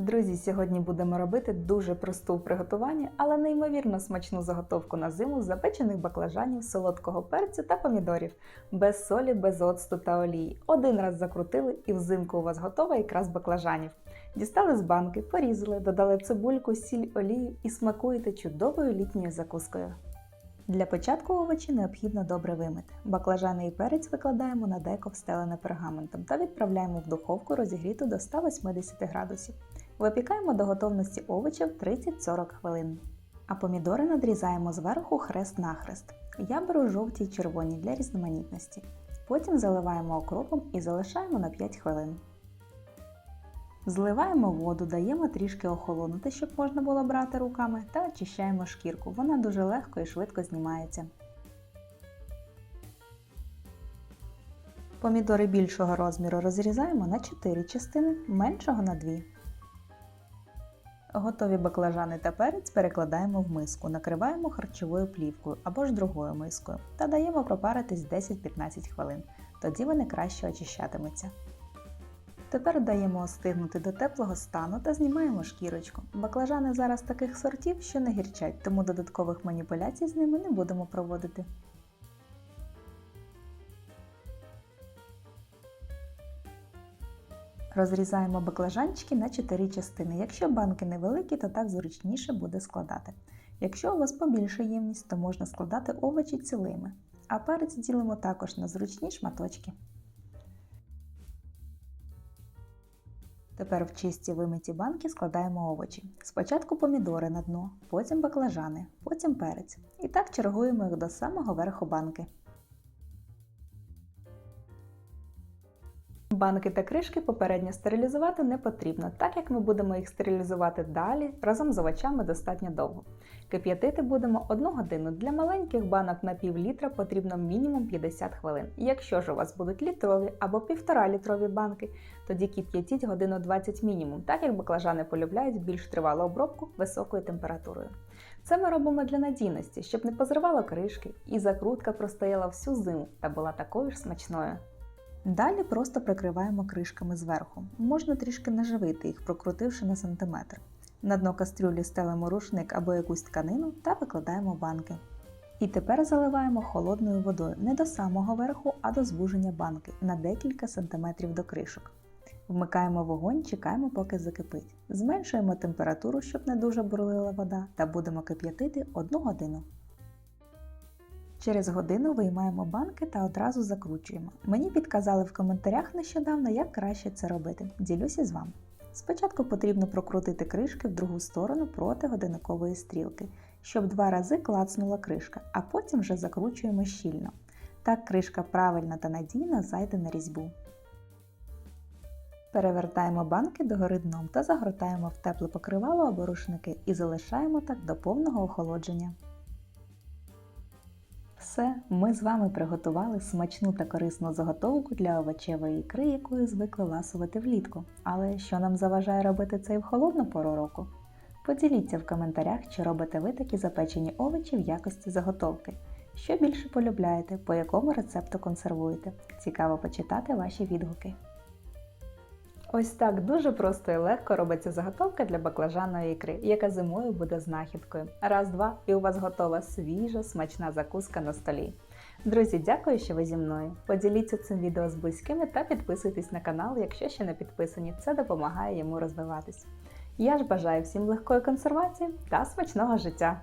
Друзі, сьогодні будемо робити дуже просту в приготуванні, але неймовірно смачну заготовку на зиму з запечених баклажанів, солодкого перцю та помідорів, без солі, без оцту та олії. Один раз закрутили і взимку у вас готова ікра баклажанів. Дістали з банки, порізали, додали цибульку, сіль, олію і смакуєте чудовою літньою закускою. Для початку овочі необхідно добре вимити. Баклажани і перець викладаємо на деко встелене пергаментом та відправляємо в духовку розігріту до 180 градусів. Випікаємо до готовності овочів 30-40 хвилин. А помідори надрізаємо зверху хрест-нахрест. Я беру жовті й червоні для різноманітності. Потім заливаємо окропом і залишаємо на 5 хвилин. Зливаємо воду, даємо трішки охолонути, щоб можна було брати руками, та очищаємо шкірку. Вона дуже легко і швидко знімається. Помідори більшого розміру розрізаємо на 4 частини, меншого на 2. Готові баклажани та перець перекладаємо в миску, накриваємо харчовою плівкою або ж другою мискою та даємо пропаритись 10-15 хвилин. Тоді вони краще очищатимуться. Тепер даємо остигнути до теплого стану та знімаємо шкірочку. Баклажани зараз таких сортів, що не гірчать, тому додаткових маніпуляцій з ними не будемо проводити. Розрізаємо баклажанчики на 4 частини. Якщо банки невеликі, то так зручніше буде складати. Якщо у вас побільша ємність, то можна складати овочі цілими, а перець ділимо також на зручні шматочки. Тепер в чисті вимиті банки складаємо овочі. Спочатку помідори на дно, потім баклажани, потім перець. І так чергуємо їх до самого верху банки. Банки та кришки попередньо стерилізувати не потрібно, так як ми будемо їх стерилізувати далі, разом з овочами достатньо довго. Кип'ятити будемо 1 годину. Для маленьких банок на пів літра потрібно мінімум 50 хвилин. Якщо ж у вас будуть літрові або 1,5 літрові банки, тоді кип'ятіть годину 20 мінімум, так як баклажани полюбляють більш тривалу обробку високою температурою. Це ми робимо для надійності, щоб не позривало кришки і закрутка простояла всю зиму та була такою ж смачною. Далі просто прикриваємо кришками зверху. Можна трішки наживити їх, прокрутивши на сантиметр. На дно кастрюлі стелимо рушник або якусь тканину та викладаємо банки. І тепер заливаємо холодною водою не до самого верху, а до звуження банки на декілька сантиметрів до кришок. Вмикаємо вогонь, чекаємо, поки закипить. Зменшуємо температуру, щоб не дуже бурлила вода, та будемо кип'ятити 1 годину. Через годину виймаємо банки та одразу закручуємо. Мені підказали в коментарях нещодавно, як краще це робити. Ділюся з вами. Спочатку потрібно прокрутити кришки в другу сторону проти годинникової стрілки, щоб два рази клацнула кришка, а потім вже закручуємо щільно. Так кришка правильно та надійно зайде на різьбу. Перевертаємо банки догори дном та загортаємо в тепле покривало або рушники і залишаємо так до повного охолодження. Все, ми з вами приготували смачну та корисну заготовку для овочевої ікри, якою звикли ласувати влітку. Але що нам заважає робити це і в холодну пору року? Поділіться в коментарях, чи робите ви такі запечені овочі в якості заготовки. Що більше полюбляєте, по якому рецепту консервуєте. Цікаво почитати ваші відгуки. Ось так дуже просто і легко робиться заготовка для баклажаної ікри, яка зимою буде знахідкою. Раз-два, і у вас готова свіжа, смачна закуска на столі. Друзі, дякую, що ви зі мною. Поділіться цим відео з близькими та підписуйтесь на канал, якщо ще не підписані. Це допомагає йому розвиватись. Я ж бажаю всім легкої консервації та смачного життя!